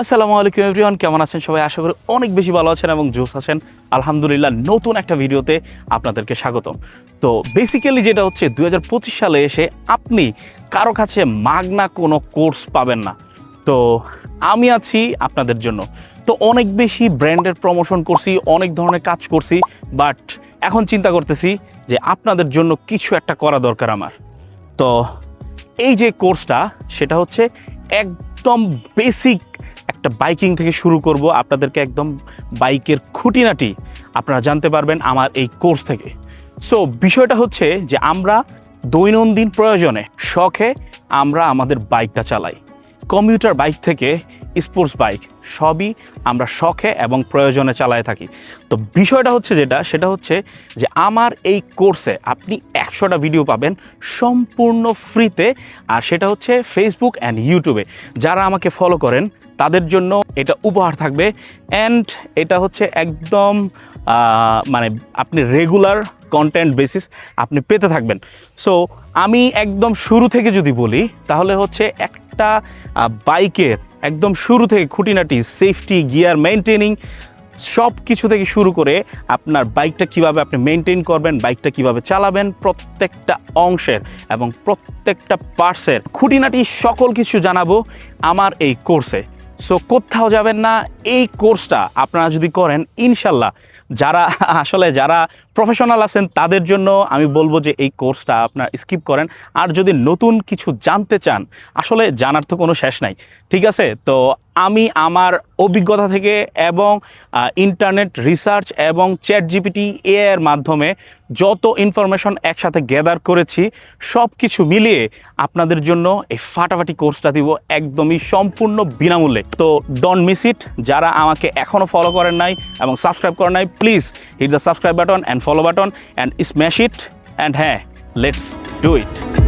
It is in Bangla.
আসসালামু আলাইকুম এভরিওয়ান, কেমন আছেন সবাই? আশা করি অনেক বেশি ভালো আছেন এবং জোস আছেন। আলহামদুলিল্লাহ, নতুন একটা ভিডিওতে আপনাদেরকে স্বাগতম। তো বেসিক্যালি যেটা হচ্ছে দু হাজার পঁচিশ সালে এসে আপনি কারও কাছে মাগনা কোনো কোর্স পাবেন না। তো আমি আছি আপনাদের জন্য। তো অনেক বেশি ব্র্যান্ডের প্রমোশন করছি, অনেক ধরনের কাজ করছি বাট এখন চিন্তা করতেছি যে আপনাদের জন্য কিছু একটা করা দরকার আমার। তো এই যে কোর্সটা, সেটা হচ্ছে একদম বেসিক একটা বাইকিং থেকে শুরু করব। আপনাদেরকে একদম বাইকের খুঁটিনাটি আপনারা জানতে পারবেন আমার এই কোর্স থেকে। সো বিষয়টা হচ্ছে যে আমরা দৈনন্দিন প্রয়োজনে শখে আমরা আমাদের বাইকটা চালাই। কম্পিউটার বাইক থেকে স্পোর্টস বাইক, সবই আমরা শখে এবং প্রয়োজনে চালায় থাকি। তো বিষয়টা হচ্ছে যেটা, সেটা হচ্ছে যে আমার এই কোর্সে আপনি একশোটা ভিডিও পাবেন সম্পূর্ণ ফ্রিতে, আর সেটা হচ্ছে ফেসবুক অ্যান্ড ইউটিউবে যারা আমাকে ফলো করেন, তাদের জন্য এটা উপহার থাকবে। অ্যান্ড এটা হচ্ছে একদম মানে আপনি রেগুলার কন্টেন্ট বেসিস আপনি পেতে থাকবেন। সো আমি একদম শুরু থেকে যদি বলি, তাহলে হচ্ছে একটা বাইকের একদম শুরু থেকে খুঁটিনাটি সেফটি গিয়ার মেনটেনিং সব কিছু থেকে শুরু করে আপনার বাইকটা কীভাবে আপনি মেনটেন করবেন, বাইকটা কীভাবে চালাবেন, প্রত্যেকটা অংশের এবং প্রত্যেকটা পার্টসের খুঁটিনাটি সকল কিছু জানাব আমার এই কোর্সে সো কোথাও যাবেন না, এই কোর্সটা আপনারা যদি করেন, ইনশাল্লাহ যারা আসলে যারা প্রফেশনাল আছেন, তাদের জন্য আমি বলব যে এই কোর্সটা আপনার স্কিপ করেন। আর যদি নতুন কিছু জানতে চান, আসলে জানার তো কোনো শেষ নাই, ঠিক আছে? তো আমি আমার অভিজ্ঞতা থেকে এবং ইন্টারনেট রিসার্চ এবং চ্যাট জিপিটি এর মাধ্যমে যত ইনফরমেশন একসাথে গ্যাদার করেছি সব কিছু মিলিয়ে আপনাদের জন্য এই ফাটাফাটি কোর্সটা দিব একদমই সম্পূর্ণ বিনামূল্যে। তো ডন মিস ইট যারা আমাকে এখনও ফলো করেন নাই এবং সাবস্ক্রাইব করেন নাই please hit the subscribe button and follow button and smash it and হ্যাঁ লেটস ডু ইট